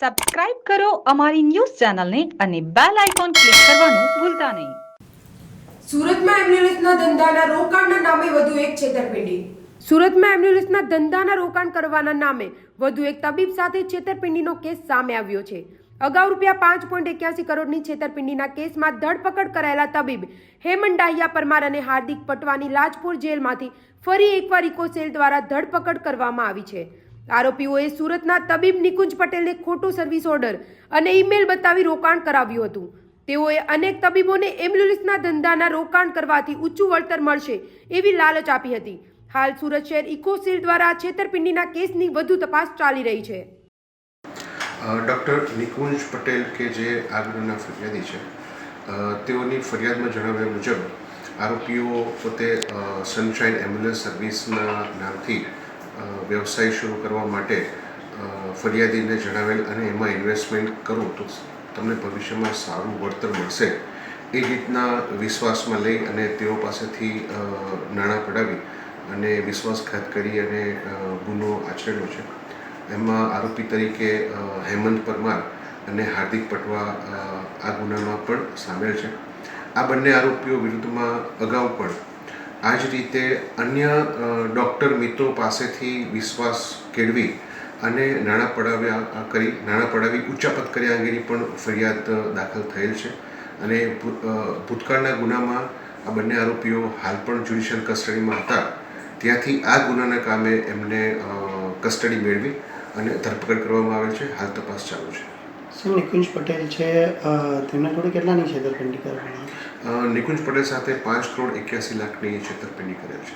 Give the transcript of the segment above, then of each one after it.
Subscribe કરો અમારી news ચેનલને અને બેલ આઇકોન ક્લિક કરવાનું ભૂલતા નહીં. સુરતમાં એમ્બ્યુલન્સના ધંધાના રોકાણના નામે વધુ એક છેતરપિંડી. સુરતમાં એમ્બ્યુલન્સના ધંધાના રોકાણ કરવાના નામે વધુ એક તબીબ સાથે છેતરપિંડીનો કેસ સામે આવ્યો છે. અગાઉ રૂપિયા પાંચ પોઈન્ટ એક્યાસી કરોડની છેતરપિંડીના કેસમાં ધરપકડ કરાયેલા તબીબ હેમંત ડાહિયા પરમાર અને હાર્દિક પટવાની લાજપુર જેલમાંથી ફરી એકવાર ઇકો સેલ દ્વારા ધરપકડ કરવામાં આવી છે. આરોપીઓએ સુરતના તબીબ નિકુંજ પટેલને ખોટો સર્વિસ ઓર્ડર અને ઈમેલ બતાવી રોકાણ કરાવ્યું હતું. તેઓએ અનેક તબીબોને એમ્બ્યુલન્સના ધંધાના રોકાણ કરવાથી ઊંચું વળતર મળશે એવી લાલચ આપી હતી. હાલ સુરત શહેર ઇકોસેલ દ્વારા છેતરપિંડીના કેસની વધુ તપાસ ચાલી રહી છે. ડૉક્ટર નિકુંજ પટેલ કે જે આગળના ફરિયાદી છે તેઓની ફરિયાદમાં જણાવ્યા મુજબ આરોપીઓ પોતે સનશાઇન એમ્બ્યુલન્સ સર્વિસના નામથી વ્યવસાય શરૂ કરવા માટે ફરિયાદીને જણાવેલ અને એમાં ઇન્વેસ્ટમેન્ટ કરો તો તમને ભવિષ્યમાં સારું વળતર મળશે. એ રીતના વિશ્વાસમાં લઈ અને તેઓ પાસેથી નાણાં પડાવી અને વિશ્વાસઘાત કરી અને ગુનો આચરેલો છે. એમાં આરોપી તરીકે હેમંત પરમાર અને હાર્દિક પટવા આ ગુનામાં પણ સામેલ છે. આ બંને આરોપીઓ વિરુદ્ધમાં અગાઉ પણ આ જ રીતે અન્ય ડૉક્ટર મિત્રો પાસેથી વિશ્વાસ કેળવી અને નાણાં પડાવ્યા કરી, નાણાં પડાવી ઉચ્ચાપત કર્યા અંગેની પણ ફરિયાદ દાખલ થયેલ છે. અને ભૂતકાળના ગુનામાં આ બંને આરોપીઓ હાલ પણ જ્યુડિશિયલ કસ્ટડીમાં હતા. ત્યાંથી આ ગુનાના કામે એમને કસ્ટડી મેળવી અને ધરપકડ કરવામાં આવેલ છે. હાલ તપાસ ચાલુ છે. સર, નિકુંજ પટેલ છે તેમના જોડે કેટલાની છેતરપિંડી કરવામાં નિકુંજ પટેલ સાથે પાંચ કરોડ એક્યાસી લાખની છેતરપિંડી કરેલ છે.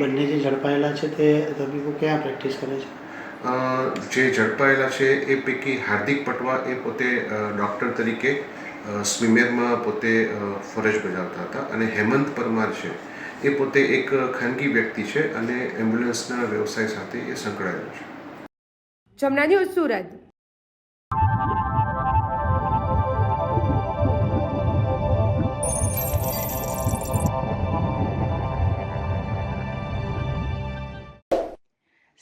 બંને જે ઝડપાયેલા છે તે તબીબો ક્યાં પ્રેક્ટિસ કરે છે? જે ઝડપાયેલા છે એ પૈકી હાર્દિક પટવા એ પોતે ડૉક્ટર તરીકે સ્વિમેરમાં પોતે ફરજ બજાવતા હતા અને હેમંત પરમાર છે એ પોતે એક ખાનગી વ્યક્તિ છે અને એમ્બ્યુલન્સના વ્યવસાય સાથે એ સંકળાયેલો છે. જમના ન્યૂઝ સુરત.